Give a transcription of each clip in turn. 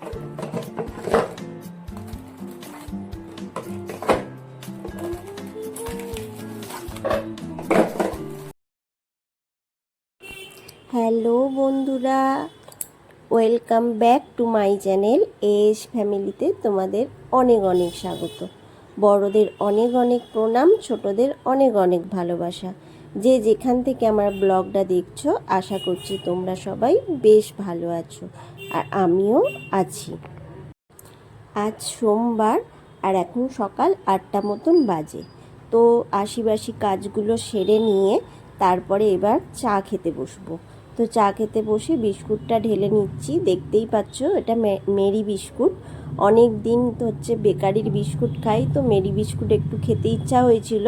Hello বন্ধুরা, welcome back to my channel S ফ্যামিলিতে তোমাদের অনেক অনেক স্বাগত। বড়দের অনেক অনেক প্রণাম, ছোটদের অনেক অনেক ভালোবাসা। যে যেখান থেকে আমার ব্লগটা দেখছ, আশা করছি তোমরা সবাই বেশ ভালো আছো। আর আমিও আছি। আজ সোমবার আর এখন সকাল আটটা মতন বাজে। তো আশিবাসি কাজগুলো সেরে নিয়ে তারপরে এবার চা খেতে বসবো। তো চা খেতে বসে বিস্কুটটা ঢেলে নিচ্ছি। দেখতেই পাচ্ছ এটা মেরি বিস্কুট। অনেক দিন তো হচ্ছে বেকারির বিস্কুট খাই, তো মেরি বিস্কুট একটু খেতে ইচ্ছা হয়েছিল,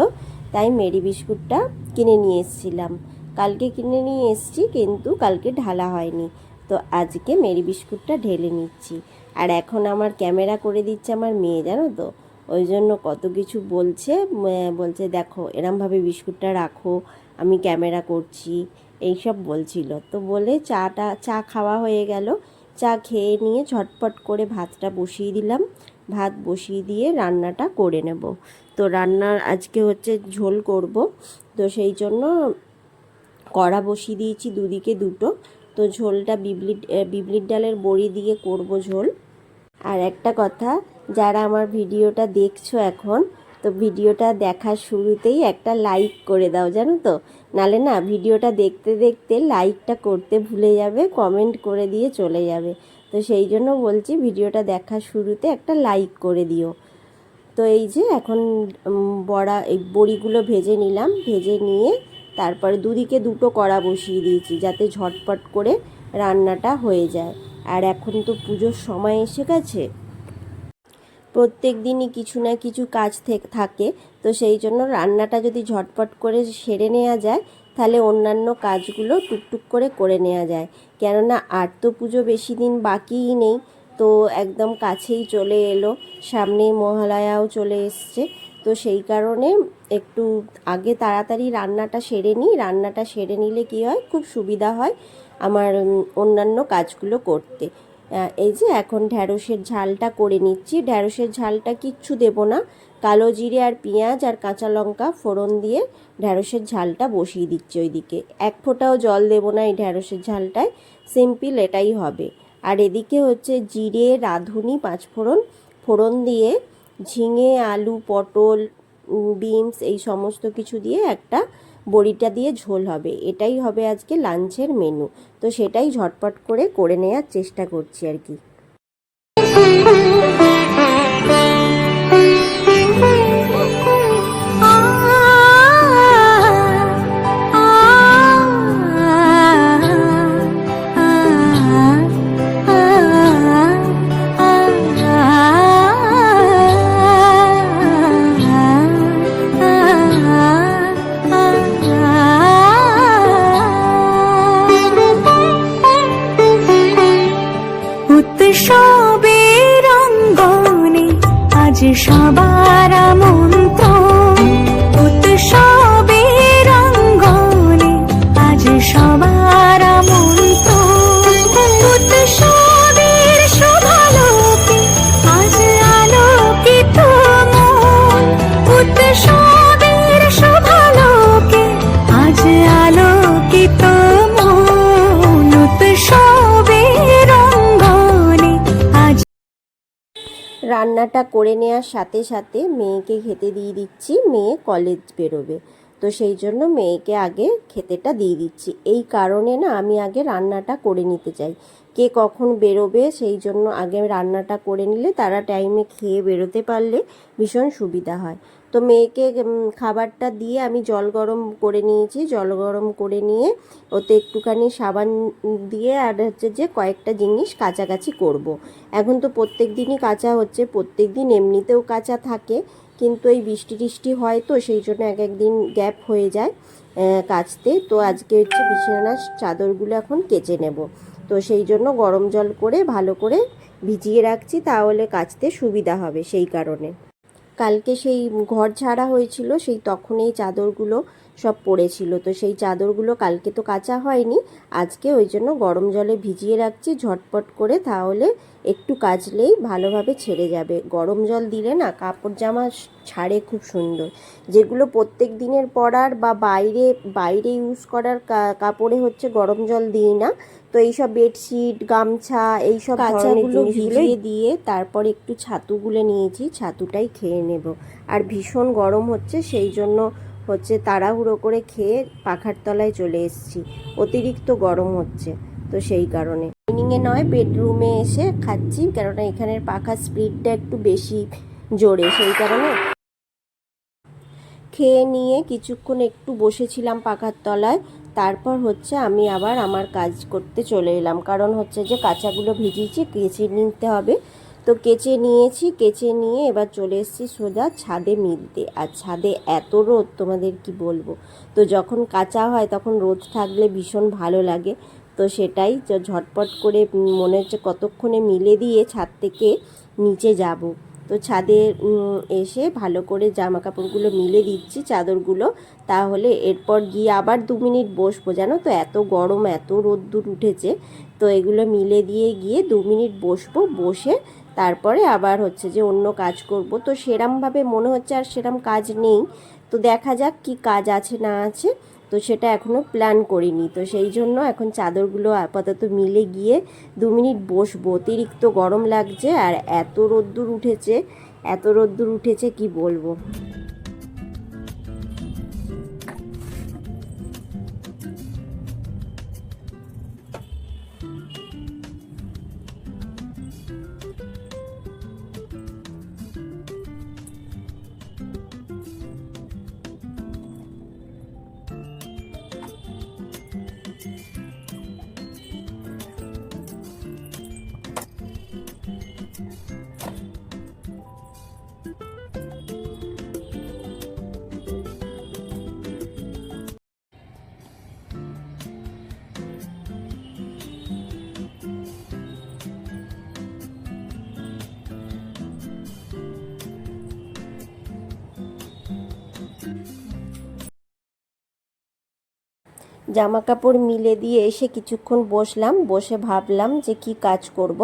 তাই মেরি বিস্কুটটা কিনে নিয়ে এসেছিলাম। কালকে কিনে নিয়ে এসেছি, কিন্তু কালকে ঢালা হয়নি। তো আজকে মেরি বিস্কুটটা ঢেলে নিচ্ছি। আর এখন আমার ক্যামেরা করে দিচ্ছে আমার মেয়ে, জানো তো? ওই জন্য কত কিছু বলছে বলছে, দেখো, এরমভাবে বিস্কুটটা রাখো, আমি ক্যামেরা করছি। এইসব বলছিল। তো বলে চাটা, চা খাওয়া হয়ে গেল। চা খেয়ে নিয়ে ঝটপট করে ভাতটা বসিয়ে দিলাম। ভাত বসিয়ে দিয়ে রান্নাটা করে নেব। তো রান্নার আজকে হচ্ছে ঝোল করব। তো সেই জন্য কড়া বসিয়ে দিয়েছি দুদিকে দুটো। তো ঝোলটা বিবলি বিবলির ডালের বড়ি দিয়ে করব ঝোল। আর একটা কথা, যারা আমার ভিডিওটা দেখছ এখন, তো ভিডিওটা দেখার শুরুতেই একটা লাইক করে দাও, জানো তো? নালে না, ভিডিওটা দেখতে দেখতে লাইকটা করতে ভুলে যাবে, কমেন্ট করে দিয়ে চলে যাবে। তো সেই জন্য বলছি, ভিডিওটা দেখার শুরুতে একটা লাইক করে দিও। তো এই যে, এখন বড়া, এই বড়িগুলো ভেজে নিলাম। ভেজে নিয়ে তারপরে দুদিকে দুটো কড়া বসিয়ে দিয়েছি যাতে ঝটপট করে রান্নাটা হয়ে যায়। আর এখন তো পুজোর সময় এসে গেছে। প্রত্যেক দিনই কিছু না কিছু কাজ থাকে তো সেই জন্য রান্নাটা যদি ঝটপট করে সেরে নেওয়া যায়, তাহলে অন্যান্য কাজগুলো টুকটুক করে করে নেওয়া যায়। কেননা আর তো পুজো বেশি দিন বাকিই নেই, তো একদম কাছেই চলে এলো সামনে মহালয়াও চলে এসছে তো সেই কারণে একটু আগে তাড়াতাড়ি রান্নাটা সেরে নিই। রান্নাটা সেরে নিলে কি হয়? খুব সুবিধা হয় আমার অন্যান্য কাজগুলো করতে। এই যে এখন ঢ্যাঁড়সের ঝালটা করে নিচ্ছি। ঢ্যাঁড়সের ঝালটা কিচ্ছু দেব না। কালো জিরে আর পেঁয়াজ আর কাঁচা লঙ্কা ফোড়ন দিয়ে ঢ্যাঁড়সের ঝালটা বসিয়ে দিচ্ছি ওইদিকে। এক ফোঁটাও জল দেবো না এই ঢ্যাঁড়সের ঝালটায়। সিম্পল এটাই হবে। আর এদিকে হচ্ছে জিরে, রাঁধুনি, পাঁচফোড়ন। ফোড়ন দিয়ে ঝিঙে, আলু, পটল বিনস এই সমস্ত কিছু দিয়ে একটা বড়িটা দিয়ে ঝোল হবে। এটাই হবে আজকে লাঞ্চের মেনু তো সেটাই ঝটপট করে করে নেওয়ার চেষ্টা করছি আর কি। উৎসবের রঙ্গনে আজ সবার রান্নাটা করে নেওয়ার সাথে সাথে মেয়েকে খেতে দিয়ে দিচ্ছি, মেয়ে কলেজ বেরোবে। তো সেই জন্য মেয়েকে আগে খেতেটা দিয়ে দিচ্ছি। এই কারণে না আমি আগে রান্নাটা করে নিতে চাই। কে কখন বেরোবে সেই জন্য আগে রান্নাটা করে নিলে তারা টাইমে খেয়ে বেরোতে পারলে ভীষণ সুবিধা হয়। তো মেয়েকে খাবারটা দিয়ে আমি জল গরম করে নিয়েছি। জল গরম করে নিয়ে ওতে একটুখানি সাবান দিয়ে আর হচ্ছে যে কয়েকটা জিনিস কাছাকাছি করব। এখন তো প্রত্যেক দিনই কাঁচা হচ্ছে, প্রত্যেক দিন এমনিতেও কাঁচা থাকে, কিন্তু এই বৃষ্টি টিষ্টি হয় তো সেই জন্য এক একদিন গ্যাপ হয়ে যায় কাচতে। তো আজকে হচ্ছে বিছানার চাদরগুলো এখন কেচে নেব। তো সেই জন্য গরম জল করে ভালো করে ভিজিয়ে রাখছি, তাহলে কাচতে সুবিধা হবে সেই কারণে। কালকে সেই ঘর ছাড়া হয়েছিল, সেই তখন এই চাদরগুলো সব পড়েছিল। তো সেই চাদরগুলো কালকে তো কাচা হয়নি, আজকে ওই জন্য গরম জলে ভিজিয়ে রাখছি, ঝটপট করে তাহলে একটু কাচলেই ভালোভাবে ছেড়ে যাবে। গরম জল দিলে না কাপড় জামা ছাড়ে খুব সুন্দর। যেগুলো প্রত্যেক দিনের পরার বা বাইরে বাইরে ইউজ করার কাপড়ে হচ্ছে গরম জল দিই না তো এইসব বেডশিট গামছা এইসব কাঁচাগুলো ভিজিয়ে দিয়ে তারপর একটু ছাতু গুলে নিয়েছি ছাতুটাই খেয়ে নেব। আর ভীষণ গরম হচ্ছে সেই জন্য হচ্ছে তাড়াহুড়ো করে খেয়ে পাখার তলায় চলে এসেছি। অতিরিক্ত গরম হচ্ছে তো সেই কারণে। ডাইনিংয়ে নয় বেডরুমে এসে খাচ্ছি কেননা এখানের পাখার স্পিডটা একটু বেশি জোরে সেই কারণে। খেয়ে নিয়ে কিছুক্ষণ একটু বসেছিলাম পাখার তলায় তারপর হচ্ছে আমি আবার আমার কাজ করতে চলে এলাম। কারণ হচ্ছে যে কাঁচাগুলো ভিজিয়েছি, কেচে নিতে হবে। তো কেচে নিয়েছি, কেচে নিয়ে এবার চলে এসেছি সোজা ছাদে মিলতে। আর ছাদে এত রোদ, তোমাদের কি বলব? তো যখন কাঁচা হয় তখন রোদ থাকলে ভীষণ ভালো লাগে। তো সেটাই ঝটপট করে মনে হচ্ছে কতক্ষণে মিলে দিয়ে ছাদ থেকে নিচে যাব। তো ছাদে এসে ভালো করে জামা কাপড়গুলো মিলে দিচ্ছি চাদরগুলো। তাহলে এরপর গিয়ে আবার দু মিনিট বসবো, জানো তো? এত গরম, এত রোদ্দুর উঠেছে। তো এগুলো মিলে দিয়ে গিয়ে দু মিনিট বসবো, বসে তারপরে আবার হচ্ছে যে অন্য কাজ করব। তো সেরমভাবে মনে হচ্ছে আর সেরম কাজ নেই। তো দেখা যাক কি কাজ আছে না আছে। তো সেটা এখনও প্ল্যান করিনি। তো সেই জন্য এখন চাদরগুলো আপাতত মিলে গিয়ে দু মিনিট বসবো। অতিরিক্ত গরম লাগছে আর এত রোদ্দুর উঠেছে, এত রোদ্দুর উঠেছে কি বলব? জামা কাপড় মিলে দিয়ে এসে কিছুক্ষণ বসলাম, বসে ভাবলাম যে কি কাজ করব।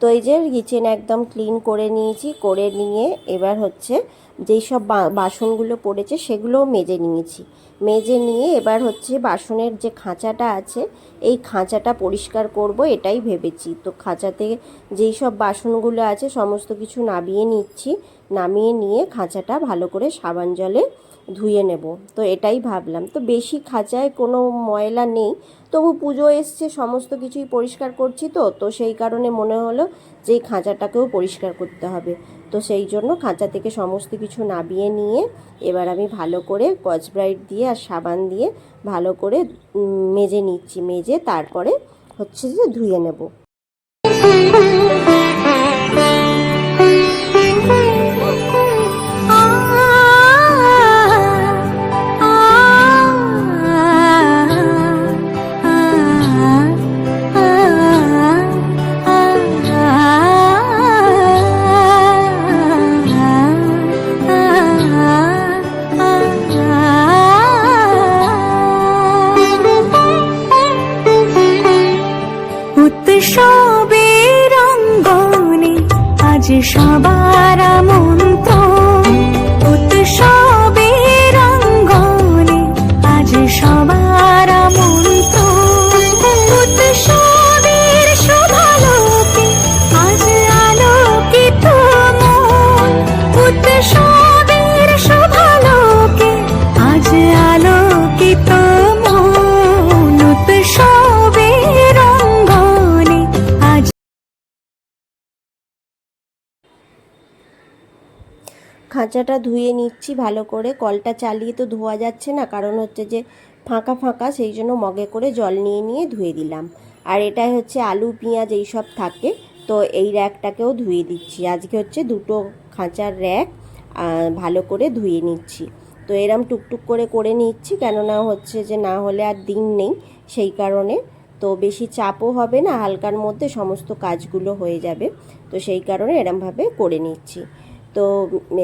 তো এই যে কিচেন একদম ক্লিন করে নিয়েছি, করে নিয়ে এবার হচ্ছে যেই সব বাসনগুলো পড়েছে সেগুলোও মেজে নিয়েছি। মেজে নিয়ে এবার হচ্ছে বাসনের যে খাঁচাটা আছে, এই খাঁচাটা পরিষ্কার করব এটাই ভেবেছি। তো খাঁচাতে যেই সব বাসনগুলো আছে সমস্ত কিছু নামিয়ে নিচ্ছি, নামিয়ে নিয়ে খাঁচাটা ভালো করে সাবান জলে ধুয়ে নেব। তো এটাই ভাবলাম। তো বেশি খাঁচায় কোনো ময়লা নেই। তবু পুজো এসছে, সমস্ত কিছুই পরিষ্কার করছি তো। তো সেই কারণে মনে হলো যে এই খাঁচাটাকেও পরিষ্কার করতে হবে। তো সেই জন্য খাঁচা থেকে সমস্ত কিছু নাবিয়ে নিয়ে এবার আমি ভালো করে কচব্রাইট দিয়ে আর সাবান দিয়ে ভালো করে মেজে নিচ্ছি। মেজে তারপরে হচ্ছে যে ধুয়ে নেব। খাঁচাটা ধুয়ে নিচ্ছি, ভালো করে। কলটা চালিয়ে তো ধোয়া যাচ্ছে না, কারণ হচ্ছে যে ফাঁকা ফাঁকা, সেই জন্য মগে করে জল নিয়ে নিয়ে ধুয়ে দিলাম। আর এটাই হচ্ছে আলু, পেঁয়াজ এইসব থাকে, তো এই র্যাকটাকেও ধুয়ে দিচ্ছি। আজকে হচ্ছে দুটো খাঁচার র্যাক ভালো করে ধুয়ে নিচ্ছি। তো এরম টুকটুক করে করে নিচ্ছি, কেননা হচ্ছে যে না হলে আর দিন নেই সেই কারণে। তো বেশি চাপও হবে না, হালকার মধ্যে সমস্ত কাজগুলো হয়ে যাবে। তো সেই কারণে এরমভাবে করে নিচ্ছি। তো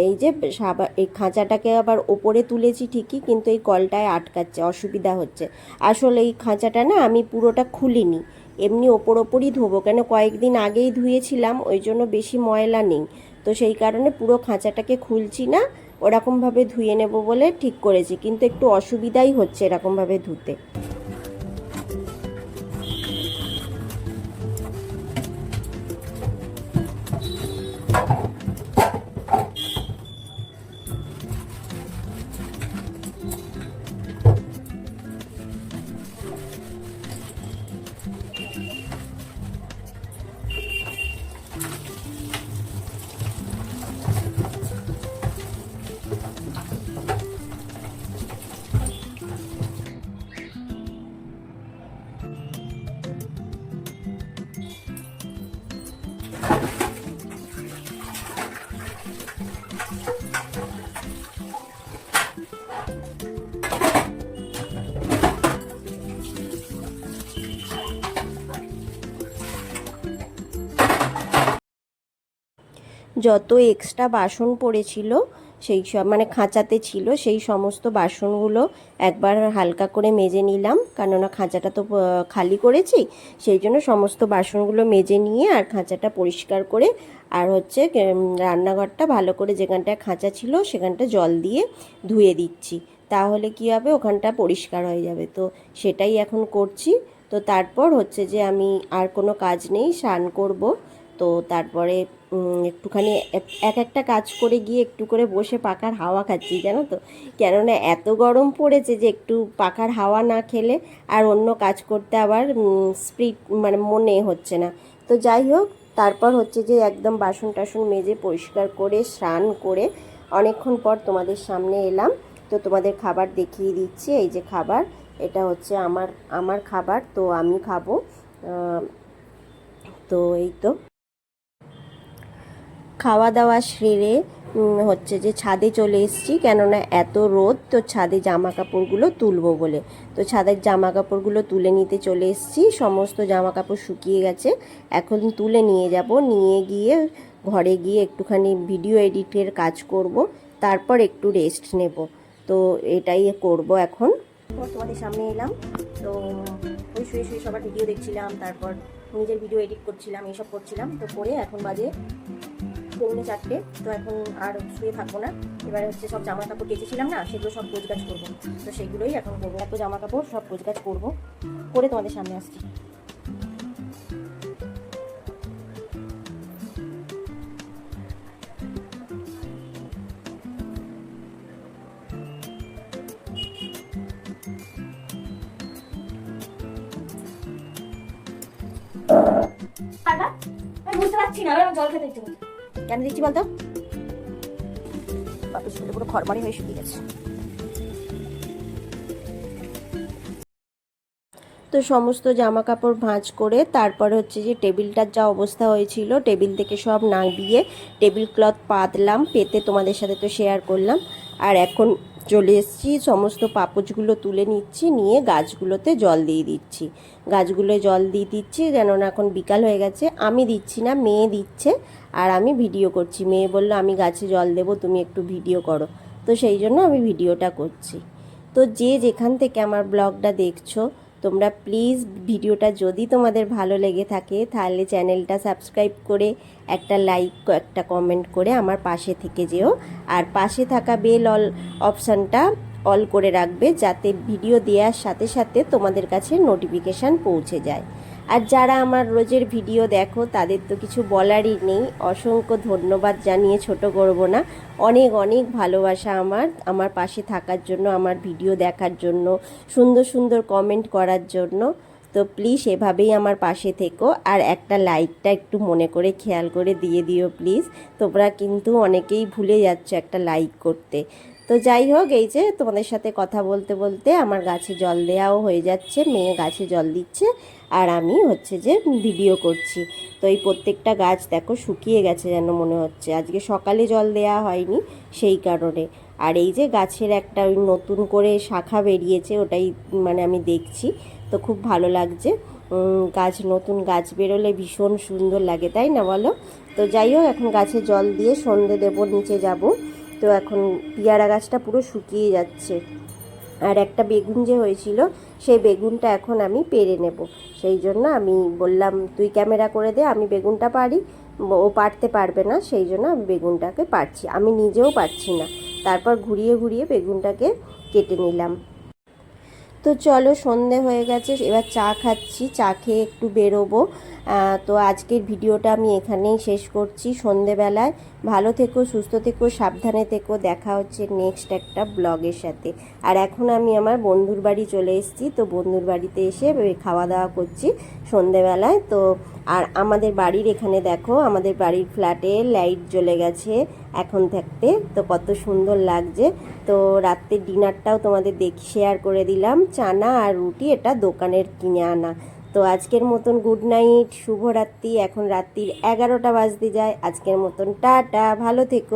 এই যে সাবা, এই খাঁচাটাকে আবার ওপরে তুলেছি ঠিকই, কিন্তু এই কলটায় আটকাচ্ছে, অসুবিধা হচ্ছে। আসলে এই খাঁচাটা না আমি পুরোটা খুলিনি। এমনি ওপর ওপরই ধোবো, কেন কয়েকদিন আগেই ধুয়েছিলাম, ওই জন্য বেশি ময়লা নেই। তো সেই কারণে পুরো খাঁচাটাকে খুলছি না, ওরকমভাবে ধুয়ে নেব বলে ঠিক করেছি, কিন্তু একটু অসুবিধাই হচ্ছে এরকমভাবে ধুতে। যত এক্সট্রা বাসন পড়েছিল সেই সব মানে খাঁচাতে ছিল, সেই সমস্ত বাসনগুলো একবার হালকা করে মেজে নিলাম। কেননা খাঁচাটা তো খালি করেছি, সেই জন্য সমস্ত বাসনগুলো মেজে নিয়ে আর খাঁচাটা পরিষ্কার করে আর হচ্ছে রান্নাঘরটা ভালো করে যেখানটায় খাঁচা ছিল সেখানটা জল দিয়ে ধুয়ে দিচ্ছি। তাহলে কি হবে? ওখানটা পরিষ্কার হয়ে যাবে। তো সেটাই এখন করছি। তো তারপর হচ্ছে যে আমি আর কোনো কাজ নেই, স্নান করব। তো তারপরে একটুখানি এক- এক একটা কাজ করে গিয়ে একটু করে বসে পাখার হাওয়া খাচ্ছি, জানো তো? কেননা এত গরম পড়েছে যে একটু পাখার হাওয়া না খেলে আর অন্য কাজ করতে আবার স্পিড মানে মনে হচ্ছে না। তো যাই হোক, তারপর হচ্ছে যে একদম বাসন টাসন মেজে পরিষ্কার করে, স্নান করে অনেকক্ষণ পর তোমাদের সামনে এলাম। তো তোমাদের খাবার দেখিয়ে দিচ্ছি, এই যে খাবার, এটা হচ্ছে আমার আমার খাবার, তো আমি খাব। তো এই তো। খাওয়া দাওয়া সেরে হচ্ছে যে ছাদে চলে এসেছি। কেননা এত রোদ, তো ছাদে জামা কাপড়গুলো তুলবো বলে। তো ছাদের জামা কাপড়গুলো তুলে নিতে চলে এসেছি। সমস্ত জামা কাপড় শুকিয়ে গেছে। এখন তুলে নিয়ে যাব। নিয়ে গিয়ে ঘরে গিয়ে একটুখানি ভিডিও এডিটের কাজ করব। তারপর একটু রেস্ট নেব। তো এটাই করব এখন। তোমাদের সামনে এলাম। তো ওই শুয়ে শুয়ে সবার ভিডিও দেখছিলাম। তারপর নিজের ভিডিও এডিট করছিলাম, এইসব করছিলাম। তো করে এখন বাজে পৌনে চারটে, তো এখন আর শুয়ে থাকব না। এবারে হচ্ছে সব জামা কাপড় কেচেছিলাম না, সেগুলো সব গোছগাছ করব। তো সেগুলোই এখন করব। এত জামা কাপড় সব গোছগাছ করব। করে তোমাদের সামনে আসছি। বুঝতে পারছি না জল খেতে ইচ্ছে। কেন দিচ্ছি বলতো? বাপের পুরো খড়বাড়ি হয়ে শুকিয়ে গেছে। তো সমস্ত জামা কাপড় ভাঁজ করে তারপরে হচ্ছে যে টেবিলটার যা অবস্থা হয়েছিল, টেবিল থেকে সব নামিয়ে টেবিল ক্লথ পাতলাম, পেতে তোমাদের সাথে তো শেয়ার করলাম। আর এখন চলে এসেছি, সমস্ত পাপোচগুলো তুলে নিচ্ছি, নিয়ে গাছগুলোতে জল দিয়ে দিচ্ছি। গাছগুলো জল দিয়ে দিচ্ছি, কেননা এখন বিকাল হয়ে গেছে, আমি দিচ্ছি না, মেয়ে দিচ্ছে আর আমি ভিডিও করছি। মেয়ে বলল, আমি গাছে জল দেবো, তুমি একটু ভিডিও করো। তো সেই জন্য আমি ভিডিওটা করছি। তো যে যেখান থেকে আমার ব্লগটা দেখছ তোমরা প্লিজ ভিডিওটা যদি তোমাদের ভালো লেগে থাকে, তাহলে চ্যানেলটা সাবস্ক্রাইব করে একটা লাইক একটা কমেন্ট করে আমার পাশে থেকে যেও। আর পাশে থাকা বেল অল অপশানটা অল করে রাখবে, যাতে ভিডিও দেওয়ার সাথে সাথে তোমাদের কাছে নোটিফিকেশান পৌঁছে যায়। আর যারা আমার রোজের ভিডিও দেখো, তাদের তো কিছু বলারই নেই। অসংখ্য ধন্যবাদ জানিয়ে ছোট করব না অনেক অনেক ভালোবাসা আমার আমার পাশে থাকার জন্য, আমার ভিডিও দেখার জন্য, সুন্দর সুন্দর কমেন্ট করার জন্য। তো প্লিজ এভাবেই আমার পাশে থেকো, আর একটা লাইকটা একটু মনে করে খেয়াল করে দিয়ে দিও প্লিজ তোমরা কিন্তু অনেকেই ভুলে যাচ্ছ একটা লাইক করতে। তো যাই হোক, এই যে তোমাদের সাথে কথা বলতে বলতে আমার গাছে জল দেওয়াও হয়ে যাচ্ছে, মেয়ে গাছে জল দিচ্ছে, আর আমি হচ্ছে যে ভিডিও করছি। তো এই প্রত্যেকটা গাছ দেখো শুকিয়ে গেছে যেন মনে হচ্ছে। আজকে সকালে জল দেওয়া হয়নি সেই কারণে। আর এই যে গাছের একটা ওই নতুন করে শাখা বেরিয়েছে, ওটাই মানে আমি দেখছি। তো খুব ভালো লাগছে। গাছ, নতুন গাছ বেরোলে ভীষণ সুন্দর লাগে, তাই না বলো? তো যাই হোক, এখন গাছে জল দিয়ে সন্ধে দেবো, নিচে যাব। তো এখন পিয়ারা গাছটা পুরো শুকিয়ে যাচ্ছে। আর একটা বেগুন যে হয়েছিল, সেই বেগুনটা এখন আমি পেরে নেব। সেই জন্য আমি বললাম, তুই ক্যামেরা করে দে, আমি বেগুনটা পারি। ও পারতে পারবে না, সেই জন্য আমি বেগুনটাকে পারছি। আমি নিজেও পারছি না। তারপর ঘুরিয়ে ঘুরিয়ে বেগুনটাকে কেটে নিলাম। তো চলো, সন্ধে হয়ে গেছে, এবার চা খাচ্ছি, চা খেয়ে একটু বেরোবো। তো আজকের ভিডিওটা আমি এখানেই শেষ করছি। সন্ধেবেলায় ভালো থেকো, সুস্থ থেকো, সাবধানে থেকো। দেখা হচ্ছে নেক্সট একটা ব্লগের সাথে। আর এখন আমি আমার বন্ধুর বাড়ি চলে এসেছি, তো বন্ধুর বাড়িতে এসে খাওয়া দাওয়া করছি সন্ধেবেলায়। তো আর আমাদের বাড়ির এখানে দেখো, আমাদের বাড়ির ফ্ল্যাটে লাইট জ্বলে গেছে এখন থাকতে। তো কত সুন্দর লাগছে। তো রাত্রের ডিনারটাও তোমাদের দেখি শেয়ার করে দিলাম। চানা আর রুটি এটা দোকানের কিনে আনা। তো আজকের মতন গুড নাইট শুভরাত্রি, এখন রাত্রির এগারোটা বাজতে যায়। আজকের মতন টাটা, ভালো থেকো।